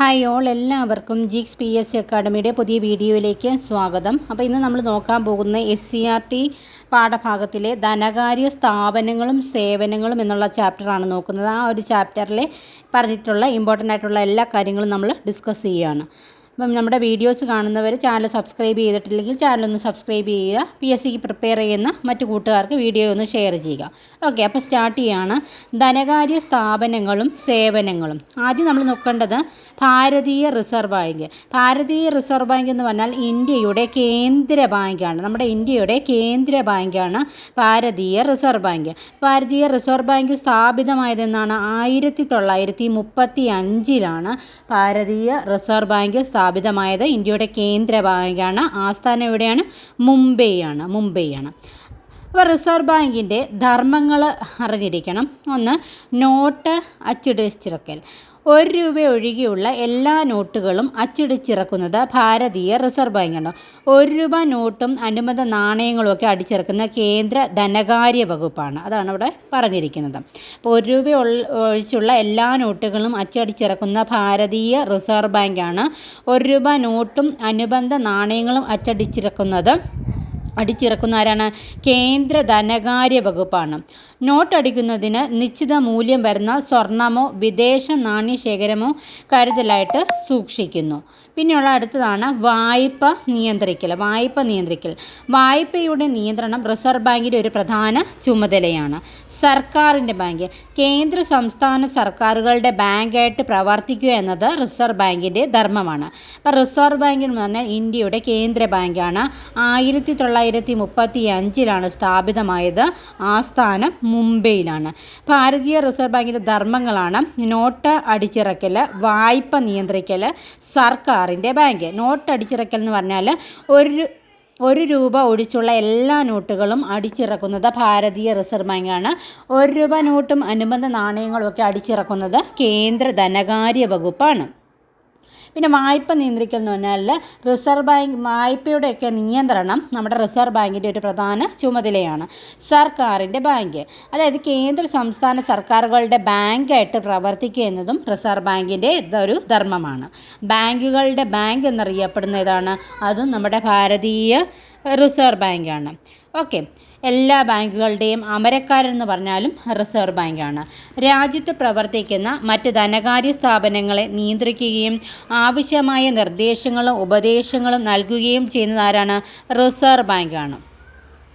Hi all എല്ലാവർക്കും ജിക്സ് P S C അക്കാഡമിയുടെ പുതിയ വീഡിയോയിലേക്ക് സ്വാഗതം. അപ്പോൾ ഇന്ന് നമ്മൾ നോക്കാൻ പോകുന്ന എസ് സി ആർ ടി പാഠഭാഗത്തിലെ ധനകാര്യ സ്ഥാപനങ്ങളും സേവനങ്ങളും എന്നുള്ള ചാപ്റ്ററാണ് നോക്കുന്നത്. ആ ഒരു ചാപ്റ്ററിൽ പറഞ്ഞിട്ടുള്ള ഇമ്പോർട്ടന്റ് ആയിട്ടുള്ള എല്ലാ കാര്യങ്ങളും നമ്മൾ ഡിസ്കസ് ചെയ്യുകയാണ്. അപ്പം നമ്മുടെ വീഡിയോസ് കാണുന്നവർ ചാനൽ സബ്സ്ക്രൈബ് ചെയ്തിട്ടില്ലെങ്കിൽ ചാനൽ ഒന്ന് സബ്സ്ക്രൈബ് ചെയ്യുക പി എസ് സിക്ക് പ്രിപ്പയർ ചെയ്യുന്ന മറ്റു കൂട്ടുകാർക്ക് വീഡിയോ ഒന്ന് ഷെയർ ചെയ്യുക. ഓക്കെ അപ്പോൾ സ്റ്റാർട്ട് ചെയ്യുകയാണ് ധനകാര്യ സ്ഥാപനങ്ങളും സേവനങ്ങളും. ആദ്യം നമ്മൾ നോക്കേണ്ടത് Bharatiya reserve bank. Bharatiya reserve bank എന്ന് പറഞ്ഞാൽ ഇന്ത്യയുടെ കേന്ദ്ര ബാങ്കാണ്. നമ്മുടെ ഇന്ത്യയുടെ കേന്ദ്ര ബാങ്കാണ് Bharatiya reserve bank. Bharatiya reserve bank സ്ഥാപിതമായതെന്നാണ് ആയിരത്തി തൊള്ളായിരത്തി മുപ്പത്തി അഞ്ചിലാണ് ഭാരതീയ റിസർവ് ബാങ്ക് സ്ഥാപിതമായത്. ഇന്ത്യയുടെ കേന്ദ്ര ബാങ്കാണ്. ആസ്ഥാനം എവിടെയാണ്? മുംബൈയാണ്. മുംബൈയാണ്. അപ്പോൾ റിസർവ് ബാങ്കിന്റെ ധർമ്മങ്ങൾ അറിഞ്ഞിരിക്കണം. ഒന്ന് നോട്ട് അച്ചിടിച്ചിറക്കൽ. ഒരു രൂപ ഒഴികെയുള്ള എല്ലാ നോട്ടുകളും അച്ചടിച്ചിറക്കുന്നത് ഭാരതീയ റിസർവ് ബാങ്കാണ്. ഒരു രൂപ നോട്ടും അനുബന്ധ നാണയങ്ങളും ഒക്കെ അടിച്ചിറക്കുന്ന കേന്ദ്ര ധനകാര്യ വകുപ്പാണ്. അതാണ് ഇവിടെ പറഞ്ഞിരിക്കുന്നത്. അപ്പോൾ ഒരു രൂപ ഒഴിച്ചുള്ള എല്ലാ നോട്ടുകളും അച്ചടിച്ചിറക്കുന്ന ഭാരതീയ റിസർവ് ബാങ്കാണ്. ഒരു രൂപ നോട്ടും അനുബന്ധ നാണയങ്ങളും അച്ചടിച്ചിറക്കുന്നത് അടിച്ചിറക്കുന്ന ആരാണ്? കേന്ദ്ര ധനകാര്യ വകുപ്പാണ്. നോട്ട് അടിക്കുന്നതിന് നിശ്ചിത മൂല്യം വരുന്ന സ്വർണമോ വിദേശ നാണ്യശേഖരമോ കരുതലായിട്ട് സൂക്ഷിക്കുന്നു. പിന്നെയുള്ള അടുത്തതാണ് വായ്പ നിയന്ത്രിക്കൽ വായ്പ നിയന്ത്രിക്കൽ. വായ്പയുടെ നിയന്ത്രണം റിസർവ് ബാങ്കിന്റെ ഒരു പ്രധാന ചുമതലയാണ്. സർക്കാരിന്റെ ബാങ്ക്. കേന്ദ്ര സംസ്ഥാന സർക്കാരുകളുടെ ബാങ്കായിട്ട് പ്രവർത്തിക്കുക എന്നത് റിസർവ് ബാങ്കിന്റെ ധർമ്മമാണ്. അപ്പോൾ റിസർവ് ബാങ്ക് എന്ന് പറഞ്ഞാൽ ഇന്ത്യയുടെ കേന്ദ്ര ബാങ്കാണ്. ആയിരത്തി തൊള്ളായിരത്തി മുപ്പത്തി അഞ്ചിലാണ് സ്ഥാപിതമായത് ആസ്ഥാനം മുംബൈയിലാണ്. ഭാരതീയ റിസർവ് ബാങ്കിന്റെ ധർമ്മങ്ങളാണ് നോട്ട് അടിച്ചിറക്കൽ വായ്പ നിയന്ത്രിക്കൽ സർക്കാരിന്റെ ബാങ്ക്. നോട്ട് അടിച്ചിറക്കൽ എന്ന് പറഞ്ഞാൽ ഒരു ഒരു രൂപ ഒഴിച്ചുള്ള എല്ലാ നോട്ടുകളും അടിച്ചിറക്കുന്നത് ഭാരതീയ റിസർവ് ബാങ്കാണ്. ഒരു രൂപ നോട്ടും അനുബന്ധ നാണയങ്ങളും ഒക്കെ അടിച്ചിറക്കുന്നത് കേന്ദ്ര ധനകാര്യ വകുപ്പാണ്. പിന്നെ വായ്പ നിയന്ത്രിക്കൽ എന്ന് പറഞ്ഞാൽ റിസർവ് ബാങ്ക് വായ്പയുടെയൊക്കെ നിയന്ത്രണം നമ്മുടെ റിസർവ് ബാങ്കിന്റെ ഒരു പ്രധാന ചുമതലയാണ് സർക്കാരിന്റെ ബാങ്ക്. അതായത് കേന്ദ്ര സംസ്ഥാന സർക്കാരുകളുടെ ബാങ്കായിട്ട് പ്രവർത്തിക്കുക എന്നതും റിസർവ് ബാങ്കിന്റെ ഒരു ധർമ്മമാണ്. ബാങ്കുകളുടെ ബാങ്ക് എന്നറിയപ്പെടുന്ന ഇതാണ്. അതും നമ്മുടെ ഭാരതീയ റിസർവ് ബാങ്കാണ്. ഓക്കെ. എല്ലാ ബാങ്കുകളുടെയും അമരക്കാരെന്ന് പറഞ്ഞാലും റിസർവ് ബാങ്കാണ്. രാജ്യത്ത് പ്രവർത്തിക്കുന്ന മറ്റ് ധനകാര്യ സ്ഥാപനങ്ങളെ നിയന്ത്രിക്കുകയും ആവശ്യമായ നിർദ്ദേശങ്ങളും ഉപദേശങ്ങളും നൽകുകയും ചെയ്യുന്നത് ആരാണ്? റിസർവ് ബാങ്കാണ്.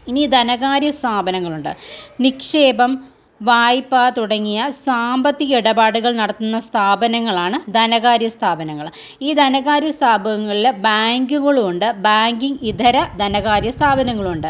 ഇനി ധനകാര്യ സ്ഥാപനങ്ങളുണ്ട്. നിക്ഷേപം വായ്പ തുടങ്ങിയ സാമ്പത്തിക ഇടപാടുകൾ നടത്തുന്ന സ്ഥാപനങ്ങളാണ് ധനകാര്യ സ്ഥാപനങ്ങൾ. ഈ ധനകാര്യ സ്ഥാപനങ്ങളിൽ ബാങ്കുകളുമുണ്ട് ബാങ്കിങ് ഇതര ധനകാര്യ സ്ഥാപനങ്ങളുണ്ട്.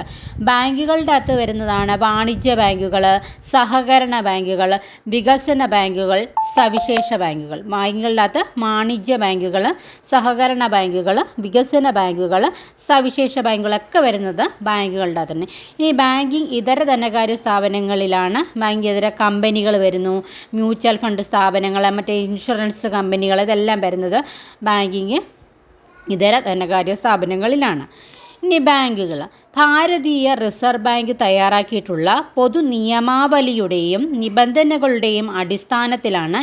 ബാങ്കുകളുടെ അകത്ത് വരുന്നതാണ് വാണിജ്യ ബാങ്കുകൾ സഹകരണ ബാങ്കുകൾ വികസന ബാങ്കുകൾ സവിശേഷ ബാങ്കുകൾ. ബാങ്കുകളുടെ അകത്ത് വാണിജ്യ ബാങ്കുകൾ സഹകരണ ബാങ്കുകൾ വികസന ബാങ്കുകൾ സവിശേഷ ബാങ്കുകളൊക്കെ വരുന്നത് ബാങ്കുകളുടെ അകത്ത് തന്നെ. ഇനി ബാങ്കിങ് ഇതര ധനകാര്യ സ്ഥാപനങ്ങളിലാണ് ബാങ്ക് ഇതര കമ്പനികൾ വരുന്നു. മ്യൂച്വൽ ഫണ്ട് സ്ഥാപനങ്ങൾ മറ്റേ ഇൻഷുറൻസ് കമ്പനികൾ ഇതെല്ലാം വരുന്നത് ബാങ്കിങ് ഇതര ധനകാര്യ സ്ഥാപനങ്ങളിലാണ്. ഇനി ബാങ്കുകൾ. ഭാരതീയ റിസർവ് ബാങ്ക് തയ്യാറാക്കിയിട്ടുള്ള പൊതു നിയമാവലിയുടെയും നിബന്ധനകളുടെയും അടിസ്ഥാനത്തിലാണ്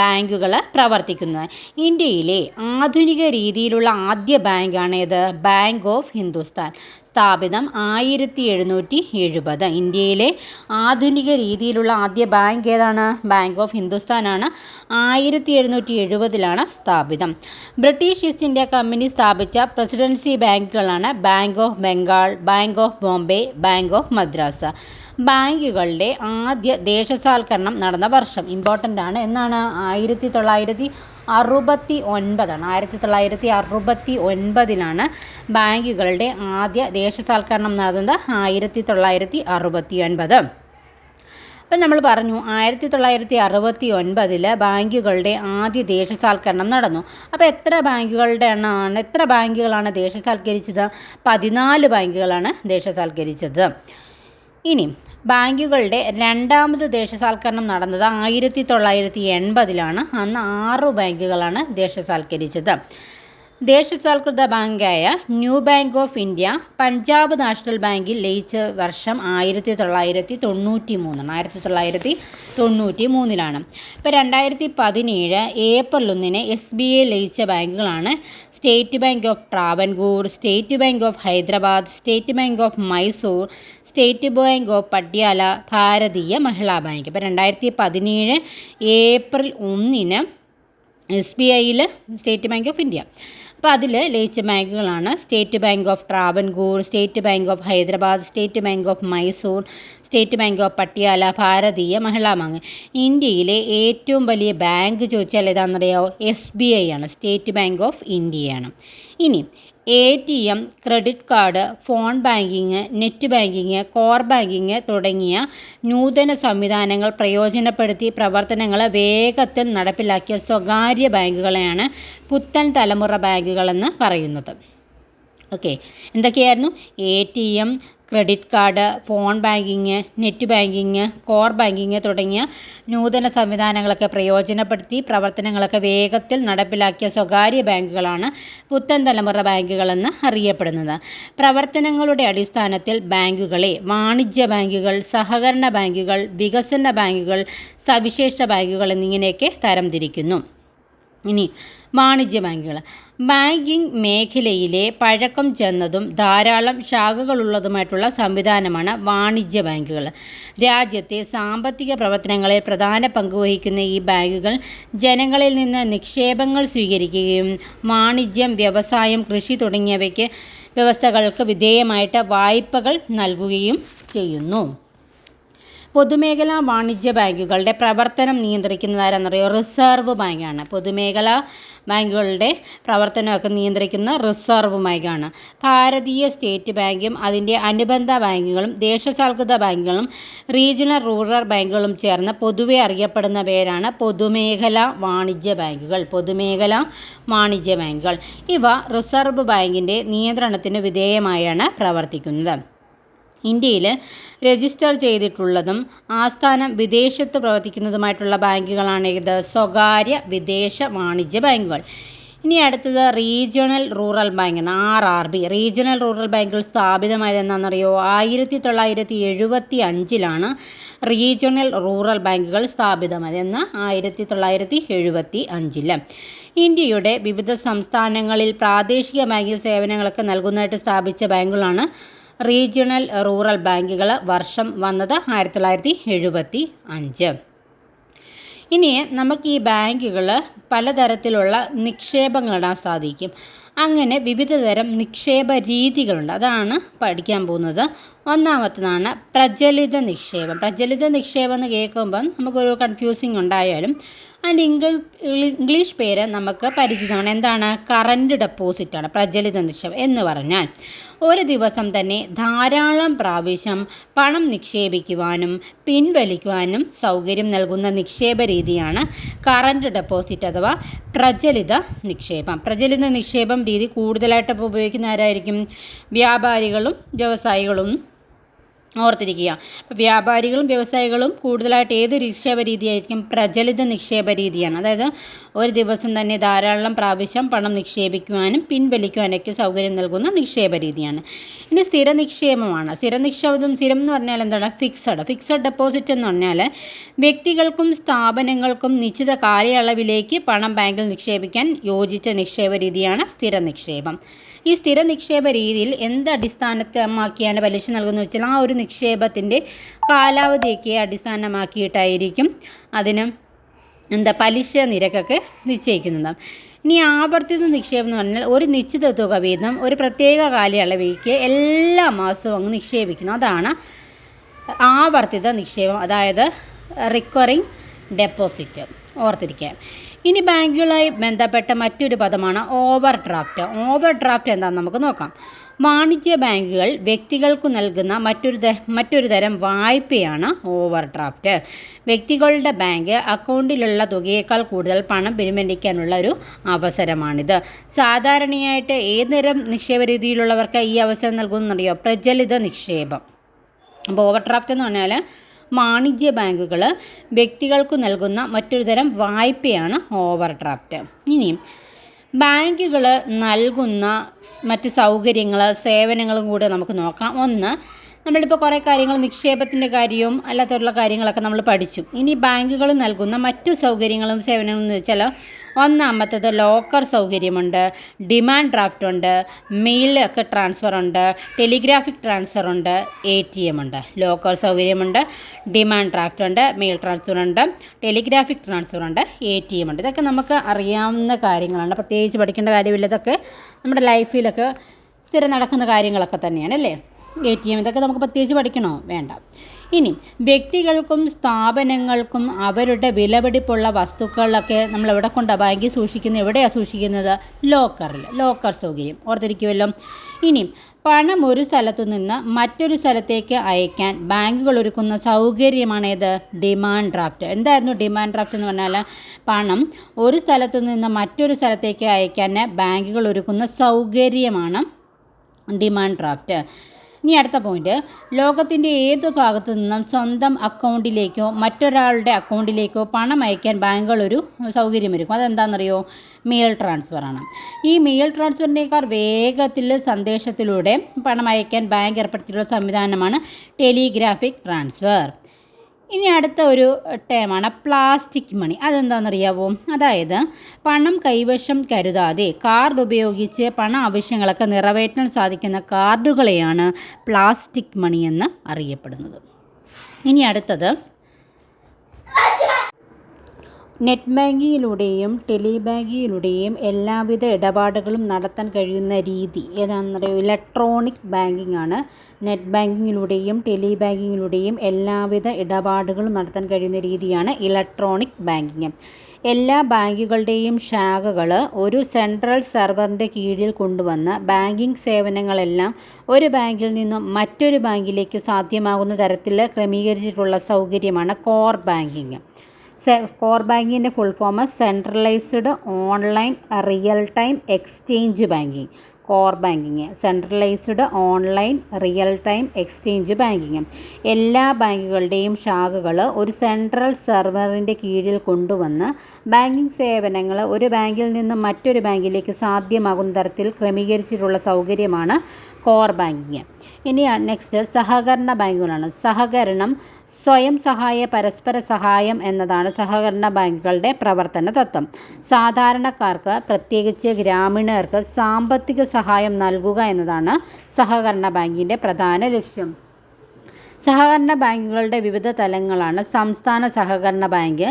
ബാങ്കുകൾ പ്രവർത്തിക്കുന്നത്. ഇന്ത്യയിലെ ആധുനിക രീതിയിലുള്ള ആദ്യ ബാങ്കാണ് ഏത് ബാങ്ക് ഓഫ് ഹിന്ദുസ്ഥാൻ. സ്ഥാപിതം ആയിരത്തി എഴുന്നൂറ്റി എഴുപത് ഇന്ത്യയിലെ ആധുനിക രീതിയിലുള്ള ആദ്യ ബാങ്ക് ഏതാണ്? ബാങ്ക് ഓഫ് ഹിന്ദുസ്ഥാനാണ്. ആയിരത്തി എഴുന്നൂറ്റി എഴുപതിലാണ് സ്ഥാപിതം. ബ്രിട്ടീഷ് ഈസ്റ്റ് ഇന്ത്യ കമ്പനി സ്ഥാപിച്ച presidency ബാങ്കുകളാണ് bank of Bengal bank of Bombay bank of Madras ബാങ്കുകളുടെ ആദ്യ ദേശസാൽക്കരണം നടന്ന വർഷം ഇമ്പോർട്ടന്റ് ആണ് എന്നാണ് ആയിരത്തി തൊള്ളായിരത്തി അറുപത്തി ഒൻപതാണ് ആയിരത്തി തൊള്ളായിരത്തി അറുപത്തി ഒൻപതിലാണ് ബാങ്കുകളുടെ ആദ്യ ദേശസാൽക്കരണം നടന്നത് ആയിരത്തി തൊള്ളായിരത്തി അറുപത്തി ഒൻപത് അപ്പം നമ്മൾ പറഞ്ഞു ആയിരത്തി തൊള്ളായിരത്തി അറുപത്തി ഒൻപതിൽ ബാങ്കുകളുടെ ആദ്യ ദേശസാൽക്കരണം നടന്നു. അപ്പോൾ എത്ര ബാങ്കുകളുടെ എണ്ണമാണ് എത്ര ബാങ്കുകളാണ് ദേശസാൽക്കരിച്ചത്? പതിനാല് ബാങ്കുകളാണ് ദേശസാൽക്കരിച്ചത്. ഇനി ബാങ്കുകളുടെ രണ്ടാമത് ദേശസാൽക്കരണം നടന്നത് ആയിരത്തി തൊള്ളായിരത്തി എൺപതിലാണ് അന്ന് ആറ് ബാങ്കുകളാണ് ദേശസാൽക്കരിച്ചത്. ദേശസാൽകൃത ബാങ്കായ new bank of India Punjab national ബാങ്കിൽ ലയിച്ച വർഷം ആയിരത്തി തൊള്ളായിരത്തി തൊണ്ണൂറ്റി മൂന്നാണ്. ആയിരത്തി തൊള്ളായിരത്തി തൊണ്ണൂറ്റി മൂന്നിലാണ്. ഇപ്പോൾ രണ്ടായിരത്തി പതിനേഴ് ഏപ്രിൽ ഒന്നിന് എസ് ബി ഐ ലയിച്ച ബാങ്കുകളാണ് state bank of Travancore state bank of Hyderabad state bank of Mysore state bank of Patiala Bharatiya Mahila bank. ഇപ്പോൾ രണ്ടായിരത്തി പതിനേഴ് ഏപ്രിൽ ഒന്നിന് എസ് ബി ഐയിൽ സ്റ്റേറ്റ് ബാങ്ക് ഓഫ് ഇന്ത്യ. അപ്പോൾ അതിൽ ലയിച്ച ബാങ്കുകളാണ് state bank of Travancore state bank of Hyderabad state bank of Mysore state bank of Patiala Bharatiya Mahila bank ഇന്ത്യയിലെ ഏറ്റവും വലിയ ബാങ്ക് ചോദിച്ചാൽ ഏതാണെന്നറിയാമോ എസ് ബി ഐ ആണ് സ്റ്റേറ്റ് ബാങ്ക് ഓഫ് ഇന്ത്യയാണ്. ഇനി A T M credit card phone banking net banking core banking തുടങ്ങിയ നൂതന സംവിധാനങ്ങൾ പ്രയോജനപ്പെടുത്തി പ്രവർത്തനങ്ങൾ വേഗത്തിൽ നടപ്പിലാക്കിയ സ്വകാര്യ ബാങ്കുകളെയാണ് പുത്തൻ തലമുറ ബാങ്കുകളെന്ന് പറയുന്നത്. ഓക്കെ എന്തൊക്കെയായിരുന്നു? A T M credit card phone banking net banking core banking തുടങ്ങിയ നൂതന സംവിധാനങ്ങളൊക്കെ പ്രയോജനപ്പെടുത്തി പ്രവർത്തനങ്ങളൊക്കെ വേഗത്തിൽ നടപ്പിലാക്കിയ സ്വകാര്യ ബാങ്കുകളാണ് പുത്തൻ തലമുറ ബാങ്കുകളെന്ന് അറിയപ്പെടുന്നത്. പ്രവർത്തനങ്ങളുടെ അടിസ്ഥാനത്തിൽ ബാങ്കുകളെ വാണിജ്യ ബാങ്കുകൾ സഹകരണ ബാങ്കുകൾ വികസന ബാങ്കുകൾ സവിശേഷ ബാങ്കുകൾ എന്നിങ്ങനെയൊക്കെ തരംതിരിക്കുന്നു ഇനി വാണിജ്യ ബാങ്കുകൾ. ബാങ്കിംഗ് മേഖലയിലെ പഴക്കം ചെന്നതും ധാരാളം ശാഖകളുള്ളതുമായിട്ടുള്ള സംവിധാനമാണ് വാണിജ്യ ബാങ്കുകൾ. രാജ്യത്തെ സാമ്പത്തിക പ്രവർത്തനങ്ങളെ പ്രധാന പങ്കുവഹിക്കുന്ന ഈ ബാങ്കുകൾ ജനങ്ങളിൽ നിന്ന് നിക്ഷേപങ്ങൾ സ്വീകരിക്കുകയും വാണിജ്യം വ്യവസായം കൃഷി തുടങ്ങിയവയ്ക്ക് വ്യവസ്ഥകൾക്ക് വിധേയമായിട്ട് വായ്പകൾ നൽകുകയും ചെയ്യുന്നു. പൊതുമേഖലാ വാണിജ്യ ബാങ്കുകളുടെ പ്രവർത്തനം നിയന്ത്രിക്കുന്നത് പറയുക റിസർവ് ബാങ്കാണ്. പൊതുമേഖലാ ബാങ്കുകളുടെ പ്രവർത്തനമൊക്കെ നിയന്ത്രിക്കുന്ന റിസർവ് ബാങ്കാണ്. ഭാരതീയ സ്റ്റേറ്റ് ബാങ്കും അതിന്റെ അനുബന്ധ ബാങ്കുകളും ദേശസാൽകൃത ബാങ്കുകളും റീജിയണൽ റൂറൽ ബാങ്കുകളും ചേർന്ന് പൊതുവെ അറിയപ്പെടുന്ന പേരാണ് പൊതുമേഖലാ വാണിജ്യ ബാങ്കുകൾ. പൊതുമേഖലാ വാണിജ്യ ബാങ്കുകൾ. ഇവ റിസർവ് ബാങ്കിന്റെ നിയന്ത്രണത്തിന് വിധേയമായാണ് പ്രവർത്തിക്കുന്നത്. ഇന്ത്യയിൽ രജിസ്റ്റർ ചെയ്തിട്ടുള്ളതും ആസ്ഥാനം വിദേശത്ത് പ്രവർത്തിക്കുന്നതുമായിട്ടുള്ള ബാങ്കുകളാണ് ഇത്. സ്വകാര്യ വിദേശ വാണിജ്യ ബാങ്കുകൾ. ഇനി അടുത്തത് റീജിയണൽ റൂറൽ ബാങ്കാണ് R R B. Regional rural ബാങ്കുകൾ സ്ഥാപിതമായത് എന്താണെന്നറിയോ? ആയിരത്തി തൊള്ളായിരത്തി എഴുപത്തി അഞ്ചിലാണ് റീജിയണൽ റൂറൽ ബാങ്കുകൾ സ്ഥാപിതമായത് എന്ന് ആയിരത്തി തൊള്ളായിരത്തി എഴുപത്തി അഞ്ചിൽ ഇന്ത്യയുടെ വിവിധ സംസ്ഥാനങ്ങളിൽ പ്രാദേശിക ബാങ്കിംഗ് സേവനങ്ങളൊക്കെ നൽകുന്നതായിട്ട് സ്ഥാപിച്ച ബാങ്കുകളാണ് റീജിയണൽ റൂറൽ ബാങ്കുകൾ വർഷം വന്നത് ആയിരത്തി തൊള്ളായിരത്തി എഴുപത്തി അഞ്ച് ഇനി നമുക്ക് ഈ ബാങ്കുകൾ പലതരത്തിലുള്ള നിക്ഷേപങ്ങൾ ഇടാൻ സാധിക്കും. അങ്ങനെ വിവിധ തരം നിക്ഷേപ രീതികളുണ്ട്. അതാണ് പഠിക്കാൻ പോകുന്നത്. ഒന്നാമത്തതാണ് പ്രചലിത നിക്ഷേപം. പ്രചലിത നിക്ഷേപം എന്ന് കേൾക്കുമ്പം നമുക്കൊരു കൺഫ്യൂസിങ് ഉണ്ടായാലും അതിന്റെ ഇംഗ്ലീഷ് പേര് നമുക്ക് പരിചിതമാണ്. എന്താണ്? കറന്റ് ഡെപ്പോസിറ്റാണ് പ്രചലിത നിക്ഷേപം എന്ന് പറഞ്ഞാൽ ഒരു ദിവസം തന്നെ ധാരാളം പ്രാവശ്യം പണം നിക്ഷേപിക്കുവാനും പിൻവലിക്കുവാനും സൗകര്യം നൽകുന്ന നിക്ഷേപ രീതിയാണ് കറന്റ് ഡെപ്പോസിറ്റ് അഥവാ പ്രചലിത നിക്ഷേപം. പ്രചലിത നിക്ഷേപം രീതി കൂടുതലായിട്ട് ഇപ്പോൾ ഉപയോഗിക്കുന്ന ആരായിരിക്കും വ്യാപാരികളും വ്യവസായികളും ഓർത്തിരിക്കുക. അപ്പോൾ വ്യാപാരികളും വ്യവസായികളും കൂടുതലായിട്ട് ഏത് നിക്ഷേപ രീതിയായിരിക്കും? പ്രചലിത നിക്ഷേപ രീതിയാണ്. അതായത് ഒരു ദിവസം തന്നെ ധാരാളം പ്രാവശ്യം പണം നിക്ഷേപിക്കുവാനും പിൻവലിക്കുവാനൊക്കെ സൗകര്യം നൽകുന്ന നിക്ഷേപ രീതിയാണ്. ഇനി സ്ഥിര നിക്ഷേപമാണ്. സ്ഥിര നിക്ഷേപം സ്ഥിരം എന്ന് പറഞ്ഞാൽ എന്താണ്? ഫിക്സഡ് ഫിക്സഡ് ഡെപ്പോസിറ്റ് എന്ന് പറഞ്ഞാൽ വ്യക്തികൾക്കും സ്ഥാപനങ്ങൾക്കും നിശ്ചിത കാലയളവിലേക്ക് പണം ബാങ്കിൽ നിക്ഷേപിക്കാൻ യോജിച്ച നിക്ഷേപ രീതിയാണ് സ്ഥിര നിക്ഷേപം. ഈ സ്ഥിര നിക്ഷേപ രീതിയിൽ എന്ത് അടിസ്ഥാനമാക്കിയാണ് പലിശ നൽകുന്നത് വെച്ചാൽ ആ ഒരു നിക്ഷേപത്തിന്റെ കാലാവധിയൊക്കെ അടിസ്ഥാനമാക്കിയിട്ടായിരിക്കും അതിന് എന്താ പലിശ നിരക്കൊക്കെ നിശ്ചയിക്കുന്നത്. ഇനി ആവർത്തിത നിക്ഷേപം എന്ന് പറഞ്ഞാൽ ഒരു നിശ്ചിത തുക വീതം ഒരു പ്രത്യേക കാലയളവിലേക്ക് എല്ലാ മാസവും അങ്ങ് നിക്ഷേപിക്കുന്നു. അതാണ് ആവർത്തിത നിക്ഷേപം അതായത് റിക്കറിങ് ഡെപ്പോസിറ്റ് ഓർത്തിരിക്കുക. ഇനി ബാങ്കുകളായി ബന്ധപ്പെട്ട മറ്റൊരു പദമാണ് ഓവർ ഡ്രാഫ്റ്റ് ഓവർ ഡ്രാഫ്റ്റ് എന്താണെന്ന് നമുക്ക് നോക്കാം. വാണിജ്യ ബാങ്കുകൾ വ്യക്തികൾക്ക് നൽകുന്ന മറ്റൊരു മറ്റൊരു തരം വായ്പയാണ് ഓവർ ഡ്രാഫ്റ്റ് വ്യക്തികളുടെ ബാങ്ക് അക്കൗണ്ടിലുള്ള തുകയേക്കാൾ കൂടുതൽ പണം പിൻവലിക്കാനുള്ള ഒരു അവസരമാണിത്. സാധാരണയായിട്ട് ഏത് തരം നിക്ഷേപ രീതിയിലുള്ളവർക്ക് ഈ അവസരം നൽകുന്നറിയോ പ്രചലിത നിക്ഷേപം. അപ്പോൾ ഓവർ ഡ്രാഫ്റ്റ് എന്ന് പറഞ്ഞാൽ വാണിജ്യ ബാങ്കുകൾ വ്യക്തികൾക്ക് നൽകുന്ന മറ്റൊരു തരം വായ്പയാണ് ഓവർ ഡ്രാഫ്റ്റ് ഇനിയും ബാങ്കുകൾ നൽകുന്ന മറ്റ് സൗകര്യങ്ങൾ സേവനങ്ങളും കൂടെ നമുക്ക് നോക്കാം. ഒന്ന് നമ്മളിപ്പോൾ കുറേ കാര്യങ്ങൾ നിക്ഷേപത്തിന്റെ കാര്യവും അല്ലാത്തുള്ള കാര്യങ്ങളൊക്കെ നമ്മൾ പഠിച്ചു. ഇനി ബാങ്കുകൾ നൽകുന്ന മറ്റു സൗകര്യങ്ങളും സേവനങ്ങളും എന്ന് വെച്ചാൽ ഒന്നാമത്തത് ലോക്കർ സൗകര്യമുണ്ട് ഡിമാൻഡ് ഡ്രാഫ്റ്റ് ഉണ്ട് മെയിൽ ഒക്കെ ട്രാൻസ്ഫർ ഉണ്ട് ടെലിഗ്രാഫിക് ട്രാൻസ്ഫർ ഉണ്ട് എ ടി എം ഉണ്ട്. ലോക്കർ സൗകര്യമുണ്ട് ഡിമാൻഡ് ഡ്രാഫ്റ്റ് ഉണ്ട് മെയിൽ ട്രാൻസ്ഫർ ഉണ്ട് ടെലിഗ്രാഫിക് ട്രാൻസ്ഫർ ഉണ്ട് എ ടി എം ഉണ്ട്. ഇതൊക്കെ നമുക്ക് അറിയാവുന്ന കാര്യങ്ങളാണ്. പ്രത്യേകിച്ച് പഠിക്കേണ്ട കാര്യമില്ല ഇതൊക്കെ നമ്മുടെ ലൈഫിലൊക്കെ സ്ഥിരം നടക്കുന്ന കാര്യങ്ങളൊക്കെ തന്നെയാണ് അല്ലേ? എ ടി എം ഇതൊക്കെ നമുക്ക് പ്രത്യേകിച്ച് പഠിക്കണോ? വേണ്ട. ഇനി വ്യക്തികൾക്കും സ്ഥാപനങ്ങൾക്കും അവരുടെ വിലപിടിപ്പുള്ള വസ്തുക്കളൊക്കെ നമ്മൾ എവിടെ കൊണ്ടാണ് ബാങ്കിൽ സൂക്ഷിക്കുന്നത്? എവിടെയാണ് സൂക്ഷിക്കുന്നത്? ലോക്കറിൽ ലോക്കർ സൗകര്യം. ഓർത്തിരിക്കുമല്ലോ ഇനി പണം ഒരു സ്ഥലത്തു നിന്ന് മറ്റൊരു സ്ഥലത്തേക്ക് അയക്കാൻ ബാങ്കുകൾ ഒരുക്കുന്ന സൗകര്യമാണേത് ഡിമാൻഡ് ഡ്രാഫ്റ്റ്. എന്തായിരുന്നു ഡിമാൻഡ് ഡ്രാഫ്റ്റ് എന്ന് പറഞ്ഞാൽ പണം ഒരു സ്ഥലത്തു നിന്ന് മറ്റൊരു സ്ഥലത്തേക്ക് അയക്കാൻ ബാങ്കുകൾ ഒരുക്കുന്ന സൗകര്യമാണ് ഡിമാൻഡ് ഡ്രാഫ്റ്റ്. ഇനി അടുത്ത പോയിന്റ് ലോകത്തിന്റെ ഏത് ഭാഗത്തു നിന്നും സ്വന്തം അക്കൗണ്ടിലേക്കോ മറ്റൊരാളുടെ അക്കൗണ്ടിലേക്കോ പണം അയക്കാൻ ബാങ്കുകൾ ഒരു സൗകര്യമൊരുക്കും അതെന്താണെന്നറിയോ? മെയിൽ ട്രാൻസ്ഫർ ആണ്. ഈ മെയിൽ ട്രാൻസ്ഫറിനേക്കാൾ വേഗത്തിൽ സന്ദേശത്തിലൂടെ പണം അയക്കാൻ ബാങ്ക് ഏർപ്പെടുത്തിയിട്ടുള്ള സംവിധാനമാണ് ടെലിഗ്രാഫിക് ട്രാൻസ്ഫർ. ഇനി അടുത്ത ഒരു ടേമാണ് പ്ലാസ്റ്റിക് മണി അതെന്താണെന്നറിയാവോ? അതായത് പണം കൈവശം കരുതാതെ കാർഡ് ഉപയോഗിച്ച് പണ ആവശ്യങ്ങളൊക്കെ നിറവേറ്റാൻ സാധിക്കുന്ന കാർഡുകളെയാണ് പ്ലാസ്റ്റിക് മണി എന്ന് അറിയപ്പെടുന്നത്. ഇനി അടുത്തത്. നെറ്റ് ബാങ്കിങ്ങിലൂടെയും ടെലി ബാങ്കിങ്ങിലൂടെയും എല്ലാവിധ ഇടപാടുകളും നടത്താൻ കഴിയുന്ന രീതി ഏതാണെന്നറിയോ? ഇലക്ട്രോണിക് ബാങ്കിങ് ആണ് നെറ്റ് ബാങ്കിങ്ങിലൂടെയും ടെലി ബാങ്കിങ്ങിലൂടെയും എല്ലാവിധ ഇടപാടുകളും നടത്താൻ കഴിയുന്ന രീതിയാണ് ഇലക്ട്രോണിക് ബാങ്കിങ്. എല്ലാ ബാങ്കുകളുടെയും ശാഖകൾ ഒരു സെൻട്രൽ സെർവറിന്റെ കീഴിൽ കൊണ്ടുവന്ന് ബാങ്കിംഗ് സേവനങ്ങളെല്ലാം ഒരു ബാങ്കിൽ നിന്നും മറ്റൊരു ബാങ്കിലേക്ക് സാധ്യമാകുന്ന തരത്തിൽ ക്രമീകരിച്ചിട്ടുള്ള സൗകര്യമാണ് core banking. Core ബാങ്കിങ്ങിന്റെ full form centralised online real time exchange banking core banking centralised online real time exchange banking എല്ലാ ബാങ്കുകളുടെയും ശാഖകൾ ഒരു സെൻട്രൽ സെർവറിന്റെ കീഴിൽ കൊണ്ടുവന്ന് ബാങ്കിങ് സേവനങ്ങൾ ഒരു ബാങ്കിൽ നിന്ന് മറ്റൊരു ബാങ്കിലേക്ക് സാധ്യമാകുന്ന തരത്തിൽ ക്രമീകരിച്ചിട്ടുള്ള സൗകര്യമാണ് കോർ ബാങ്കിങ് ഇനി നെക്സ്റ്റ് സഹകരണ ബാങ്കുകളാണ് സഹകരണം സ്വയം സഹായ പരസ്പര സഹായം എന്നതാണ് സഹകരണ ബാങ്കുകളുടെ പ്രവർത്തന തത്വം. സാധാരണക്കാർക്ക് പ്രത്യേകിച്ച് ഗ്രാമീണർക്ക് സാമ്പത്തിക സഹായം നൽകുക എന്നതാണ് സഹകരണ ബാങ്കിന്റെ പ്രധാന ലക്ഷ്യം. സഹകരണ ബാങ്കുകളുടെ വിവിധ തലങ്ങളാണ്. സംസ്ഥാന സഹകരണ ബാങ്ക്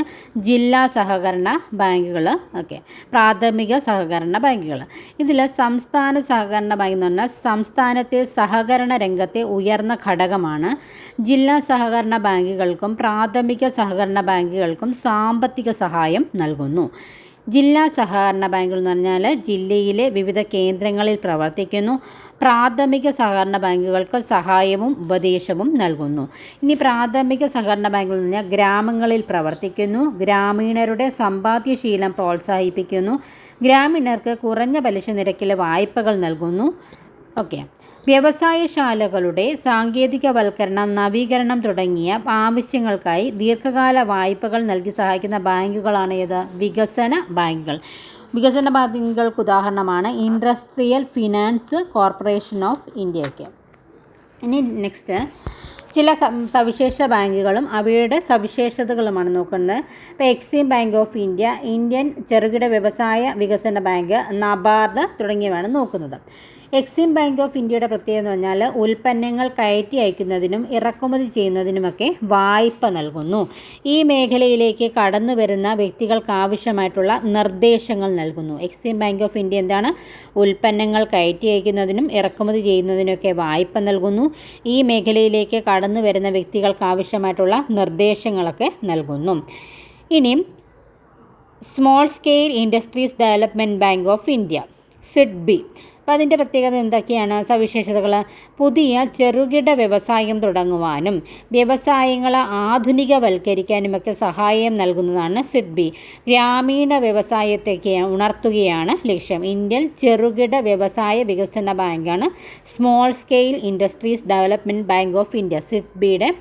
ജില്ലാ സഹകരണ ബാങ്കുകൾ ഓക്കെ. പ്രാഥമിക സഹകരണ ബാങ്കുകൾ. ഇതിൽ സംസ്ഥാന സഹകരണ ബാങ്ക് എന്ന് പറഞ്ഞാൽ സംസ്ഥാനത്തെ സഹകരണ രംഗത്തെ ഉയർന്ന ഘടകമാണ്. ജില്ലാ സഹകരണ ബാങ്കുകൾക്കും പ്രാഥമിക സഹകരണ ബാങ്കുകൾക്കും സാമ്പത്തിക സഹായം നൽകുന്നു. ജില്ലാ സഹകരണ ബാങ്കുകൾ എന്ന് പറഞ്ഞാൽ ജില്ലയിലെ വിവിധ കേന്ദ്രങ്ങളിൽ പ്രവർത്തിക്കുന്നു. പ്രാഥമിക സഹകരണ ബാങ്കുകൾക്ക് സഹായവും ഉപദേശവും നൽകുന്നു. ഇനി പ്രാഥമിക സഹകരണ ബാങ്കുകൾ നിന്ന് ഗ്രാമങ്ങളിൽ പ്രവർത്തിക്കുന്നു. ഗ്രാമീണരുടെ സമ്പാദ്യശീലം പ്രോത്സാഹിപ്പിക്കുന്നു. ഗ്രാമീണർക്ക് കുറഞ്ഞ പലിശ നിരക്കിൽ വായ്പകൾ നൽകുന്നു. ഓക്കെ. വ്യവസായശാലകളുടെ സാങ്കേതികവൽക്കരണം നവീകരണം തുടങ്ങിയ ആവശ്യങ്ങൾക്കായി ദീർഘകാല വായ്പകൾ നൽകി സഹായിക്കുന്ന ബാങ്കുകളാണ് ഏത്? വികസന ബാങ്കുകൾ. വികസന ബാങ്കുകൾക്ക് ഉദാഹരണമാണ് ഇൻഡസ്ട്രിയൽ ഫിനാൻസ് കോർപ്പറേഷൻ ഓഫ് ഇന്ത്യയൊക്കെ. ഇനി നെക്സ്റ്റ് ചില സവിശേഷ ബാങ്കുകളും അവയുടെ സവിശേഷതകളുമാണ്. നോക്കുന്നത് ഇപ്പോൾ EXIM bank of India Indian ചെറുകിട വ്യവസായ വികസന ബാങ്ക് നബാർഡ് തുടങ്ങിയവയാണ് നോക്കുന്നത്. എക്സിം ബാങ്ക് ഓഫ് ഇന്ത്യയുടെ പ്രത്യേകത എന്ന് പറഞ്ഞാൽ ഉൽപ്പന്നങ്ങൾ കയറ്റി അയക്കുന്നതിനും ഇറക്കുമതി ചെയ്യുന്നതിനുമൊക്കെ വായ്പ നൽകുന്നു. ഈ മേഖലയിലേക്ക് കടന്നു വരുന്ന വ്യക്തികൾക്ക് ആവശ്യമായിട്ടുള്ള നിർദ്ദേശങ്ങൾ നൽകുന്നു. എക്സിം ബാങ്ക് ഓഫ് ഇന്ത്യ എന്താണ്? ഉൽപ്പന്നങ്ങൾ കയറ്റി അയക്കുന്നതിനും ഇറക്കുമതി ചെയ്യുന്നതിനൊക്കെ വായ്പ നൽകുന്നു. ഈ മേഖലയിലേക്ക് കടന്നു വരുന്ന വ്യക്തികൾക്ക് ആവശ്യമായിട്ടുള്ള നിർദ്ദേശങ്ങളൊക്കെ നൽകുന്നു. ഇനി small scale industries development bank of India SIDBI. അപ്പോൾ അതിന്റെ പ്രത്യേകത എന്തൊക്കെയാണ്? സവിശേഷതകൾ പുതിയ ചെറുകിട വ്യവസായം തുടങ്ങുവാനും വ്യവസായങ്ങളെ ആധുനികവൽക്കരിക്കാനുമൊക്കെ സഹായം നൽകുന്നതാണ് സിഡ്ബി. ഗ്രാമീണ വ്യവസായത്തേക്ക് ഉണർത്തുകയാണ് ലക്ഷ്യം. ഇന്ത്യൻ ചെറുകിട വ്യവസായ വികസന ബാങ്കാണ് small scale industries development bank of India സിഡ്ബിയുടെ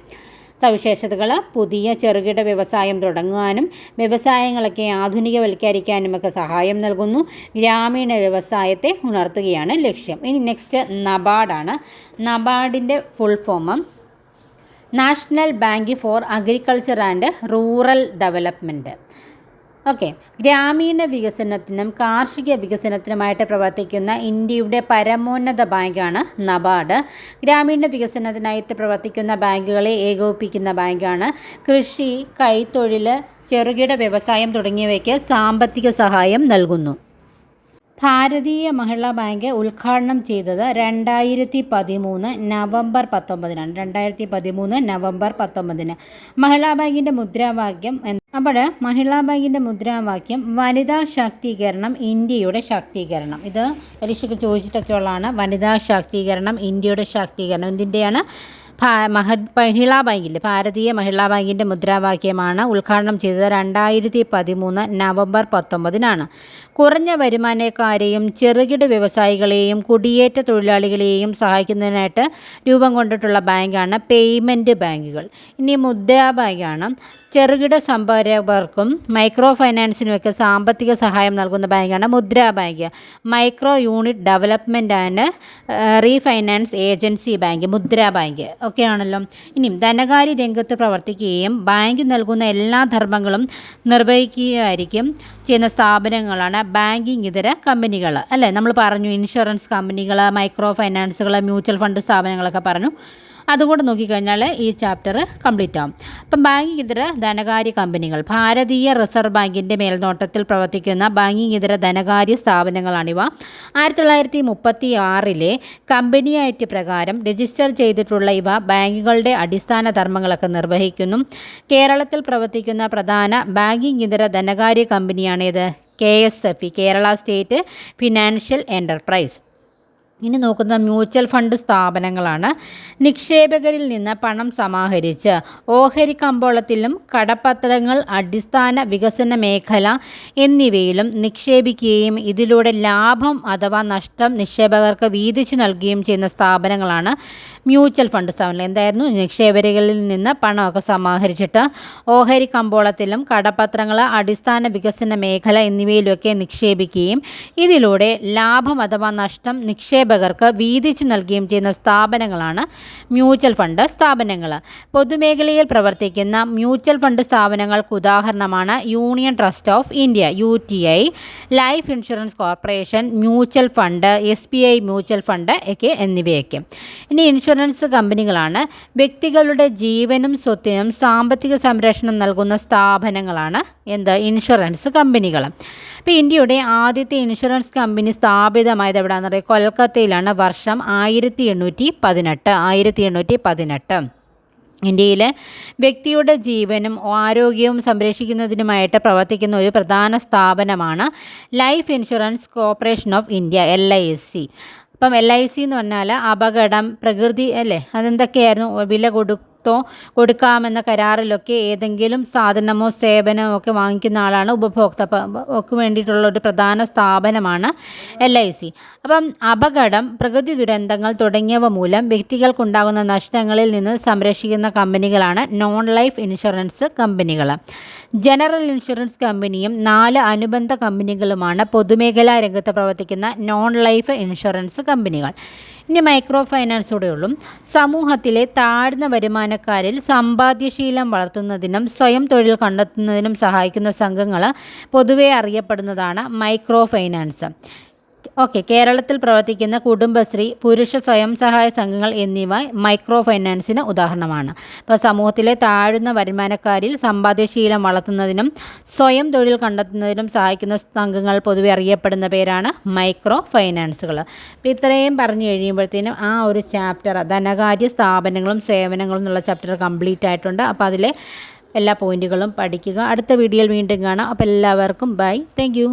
സവിശേഷതകൾ പുതിയ ചെറുകിട വ്യവസായം തുടങ്ങുവാനും വ്യവസായങ്ങളൊക്കെ ആധുനികവൽക്കരിക്കാനും ഒക്കെ സഹായം നൽകുന്നു. ഗ്രാമീണ വ്യവസായത്തെ ഉണർത്തുകയാണ് ലക്ഷ്യം. ഇനി നെക്സ്റ്റ് നബാർഡാണ്. നബാർഡിന്റെ full form national bank for agriculture and rural development okay. ഗ്രാമീണ വികസനത്തിനും കാർഷിക വികസനത്തിനുമായിട്ട് പ്രവർത്തിക്കുന്ന ഇന്ത്യയുടെ പരമോന്നത ബാങ്കാണ് നബാർഡ്. ഗ്രാമീണ വികസനത്തിനായിട്ട് പ്രവർത്തിക്കുന്ന ബാങ്കുകളെ ഏകോപിപ്പിക്കുന്ന ബാങ്കാണ് കൃഷി കൈത്തൊഴിൽ ചെറുകിട വ്യവസായം തുടങ്ങിയവയ്ക്ക് സാമ്പത്തിക സഹായം നൽകുന്നു. ഭാരതീയ മഹിളാ ബാങ്ക് ഉദ്ഘാടനം ചെയ്തത് രണ്ടായിരത്തി പതിമൂന്ന് നവംബർ പത്തൊമ്പതിനാണ്. രണ്ടായിരത്തി പതിമൂന്ന് നവംബർ പത്തൊമ്പതിന്. മഹിളാ ബാങ്കിന്റെ മുദ്രാവാക്യം അപ്പോൾ മഹിളാ ബാങ്കിന്റെ മുദ്രാവാക്യം വനിതാ ശാക്തീകരണം ഇന്ത്യയുടെ ശാക്തീകരണം. ഇത് പരീക്ഷയ്ക്ക് ചോദിച്ചിട്ടൊക്കെ ഉള്ളതാണ് വനിതാ ശാക്തീകരണം ഇന്ത്യയുടെ ശാക്തീകരണം എന്തിന്റെയാണ് മഹ മഹിളാ ബാങ്കിൽ ഭാരതീയ മഹിളാ ബാങ്കിന്റെ മുദ്രാവാക്യമാണ് ഉദ്ഘാടനം ചെയ്തത് രണ്ടായിരത്തി പതിമൂന്ന് നവംബർ പത്തൊമ്പതിനാണ്. കുറഞ്ഞ വരുമാനക്കാരെയും ചെറുകിട വ്യവസായികളെയും കുടിയേറ്റ തൊഴിലാളികളെയും സഹായിക്കുന്നതിനായിട്ട് രൂപം കൊണ്ടിട്ടുള്ള ബാങ്കാണ് പേയ്മെന്റ് ബാങ്കുകൾ. ഇനി മുദ്രാ ബാങ്കാണ്. ചെറുകിട സംഭരവർക്കും മൈക്രോ ഫൈനാൻസിനുമൊക്കെ സാമ്പത്തിക സഹായം നൽകുന്ന ബാങ്കാണ് Mudra bank. Micro unit development and refinance agency bank Mudra bank. ഒക്കെയാണല്ലോ ഇനിയും ധനകാര്യ രംഗത്ത് പ്രവർത്തിക്കുകയും ബാങ്ക് നൽകുന്ന എല്ലാ ധർമ്മങ്ങളും നിർവഹിക്കുകയായിരിക്കും ചെയ്യുന്ന സ്ഥാപനങ്ങളാണ് ബാങ്കിങ് ഇതര കമ്പനികൾ അല്ലേ? നമ്മൾ പറഞ്ഞു ഇൻഷുറൻസ് കമ്പനികൾ മൈക്രോ ഫൈനാൻസുകൾ മ്യൂച്വൽ ഫണ്ട് സ്ഥാപനങ്ങളൊക്കെ പറഞ്ഞു. അതുകൂടെ നോക്കിക്കഴിഞ്ഞാൽ ഈ ചാപ്റ്റർ കംപ്ലീറ്റ് ആവും. അപ്പം ബാങ്കിങ് ഇതര ധനകാര്യ കമ്പനികൾ ഭാരതീയ റിസർവ് ബാങ്കിന്റെ മേൽനോട്ടത്തിൽ പ്രവർത്തിക്കുന്ന ബാങ്കിങ് ഇതര ധനകാര്യ സ്ഥാപനങ്ങളാണിവ. ആയിരത്തി തൊള്ളായിരത്തി മുപ്പത്തി ആറിലെ കമ്പനി ആക്ട് പ്രകാരം രജിസ്റ്റർ ചെയ്തിട്ടുള്ള ഇവ ബാങ്കുകളുടെ അടിസ്ഥാന ധർമ്മങ്ങളൊക്കെ നിർവഹിക്കുന്നു. കേരളത്തിൽ പ്രവർത്തിക്കുന്ന പ്രധാന ബാങ്കിങ് ഇതര ധനകാര്യ കമ്പനിയാണേത്? K S F E Kerala state financial enterprise ഇനി നോക്കുന്ന മ്യൂച്വൽ ഫണ്ട് സ്ഥാപനങ്ങളാണ്. നിക്ഷേപകരിൽ നിന്ന് പണം സമാഹരിച്ച് ഓഹരി കമ്പോളത്തിലും കടപ്പത്രങ്ങൾ അടിസ്ഥാന വികസന മേഖല എന്നിവയിലും നിക്ഷേപിക്കുകയും ഇതിലൂടെ ലാഭം അഥവാ നഷ്ടം നിക്ഷേപകർക്ക് വീതിച്ചു നൽകുകയും ചെയ്യുന്ന സ്ഥാപനങ്ങളാണ് മ്യൂച്വൽ ഫണ്ട് സ്ഥാപനങ്ങൾ എന്തായിരുന്നു? നിക്ഷേപകരിൽ നിന്ന് പണമൊക്കെ സമാഹരിച്ചിട്ട് ഓഹരി കമ്പോളത്തിലും കടപത്രങ്ങൾ അടിസ്ഥാന വികസന മേഖല എന്നിവയിലൊക്കെ നിക്ഷേപിക്കുകയും ഇതിലൂടെ ലാഭം അഥവാ നഷ്ടം നിക്ഷേപകർക്ക് വീതിച്ചു നൽകുകയും ചെയ്യുന്ന സ്ഥാപനങ്ങളാണ് മ്യൂച്വൽ ഫണ്ട് സ്ഥാപനങ്ങൾ. പൊതുമേഖലയിൽ പ്രവർത്തിക്കുന്ന മ്യൂച്വൽ ഫണ്ട് സ്ഥാപനങ്ങൾക്ക് ഉദാഹരണമാണ് union trust of India U T I life insurance corporation mutual fund S B I mutual fund ഒക്കെ എന്നിവയൊക്കെ. ഇനി ഇൻഷുറൻസ് കമ്പനികളാണ് വ്യക്തികളുടെ ജീവനും സ്വത്തിനും സാമ്പത്തിക സംരക്ഷണം നൽകുന്ന സ്ഥാപനങ്ങളാണ് എന്ത് ഇൻഷുറൻസ് കമ്പനികൾ. ഇപ്പോൾ ഇന്ത്യയുടെ ആദ്യത്തെ ഇൻഷുറൻസ് കമ്പനി സ്ഥാപിതമായത് എവിടെയാണെന്ന് പറയുക കൊൽക്കത്തയിലാണ് വർഷം ആയിരത്തി എണ്ണൂറ്റി പതിനെട്ട് ആയിരത്തി എണ്ണൂറ്റി പതിനെട്ട് ഇന്ത്യയിലെ വ്യക്തിയുടെ ജീവനും ആരോഗ്യവും സംരക്ഷിക്കുന്നതിനുമായിട്ട് പ്രവർത്തിക്കുന്ന ഒരു പ്രധാന സ്ഥാപനമാണ് life insurance corporation of India L I S C. അപ്പം എൽ ഐ സി എന്ന് പറഞ്ഞാൽ അപകടം പ്രകൃതി അല്ലേ? അതെന്തൊക്കെയായിരുന്നു? വില കൊടുത്തോ കൊടുക്കാമെന്ന കരാറിലൊക്കെ ഏതെങ്കിലും സാധനമോ സേവനമോ ഒക്കെ വാങ്ങിക്കുന്ന ആളാണ് ഉപഭോക്താക്ക് വേണ്ടിയിട്ടുള്ള ഒരു പ്രധാന സ്ഥാപനമാണ് എൽ ഐ സി. അപ്പം അപകടം പ്രകൃതി ദുരന്തങ്ങൾ തുടങ്ങിയവ മൂലം വ്യക്തികൾക്കുണ്ടാകുന്ന നഷ്ടങ്ങളിൽ നിന്ന് സംരക്ഷിക്കുന്ന കമ്പനികളാണ് നോൺ ലൈഫ് ഇൻഷുറൻസ് കമ്പനികൾ ജനറൽ ഇൻഷുറൻസ് കമ്പനിയും നാല് അനുബന്ധ കമ്പനികളുമാണ് പൊതുമേഖലാ രംഗത്ത് പ്രവർത്തിക്കുന്ന നോൺ ലൈഫ് ഇൻഷുറൻസ് കമ്പനികൾ. ഇനി മൈക്രോ ഫൈനാൻസോടെയുള്ളൂ സമൂഹത്തിലെ താഴ്ന്ന വരുമാനക്കാരിൽ സമ്പാദ്യശീലം വളർത്തുന്നതിനും സ്വയം തൊഴിൽ കണ്ടെത്തുന്നതിനും സഹായിക്കുന്ന സംഘങ്ങൾ പൊതുവെ അറിയപ്പെടുന്നതാണ് മൈക്രോ ഫൈനാൻസ് ഓക്കെ കേരളത്തിൽ പ്രവർത്തിക്കുന്ന കുടുംബശ്രീ പുരുഷ സ്വയം സഹായ സംഘങ്ങൾ എന്നിവ മൈക്രോ ഫൈനാൻസിന് ഉദാഹരണമാണ്. ഇപ്പോൾ സമൂഹത്തിലെ താഴ്ന്ന വരുമാനക്കാരിൽ സമ്പാദ്യശീലം വളർത്തുന്നതിനും സ്വയം തൊഴിൽ കണ്ടെത്തുന്നതിനും സഹായിക്കുന്ന സംഘങ്ങൾ പൊതുവെ അറിയപ്പെടുന്ന പേരാണ് മൈക്രോ ഫൈനാൻസുകൾ അപ്പോൾ ഇത്രയും പറഞ്ഞു കഴിയുമ്പോഴത്തേനും ആ ഒരു ചാപ്റ്റർ ധനകാര്യ സ്ഥാപനങ്ങളും സേവനങ്ങളും എന്നുള്ള ചാപ്റ്റർ കംപ്ലീറ്റ് ആയിട്ടുണ്ട്. അപ്പോൾ അതിലെ എല്ലാ പോയിന്റുകളും പഠിക്കുക. അടുത്ത വീഡിയോയിൽ വീണ്ടും കാണാം. അപ്പോൾ എല്ലാവർക്കും ബൈ. താങ്ക്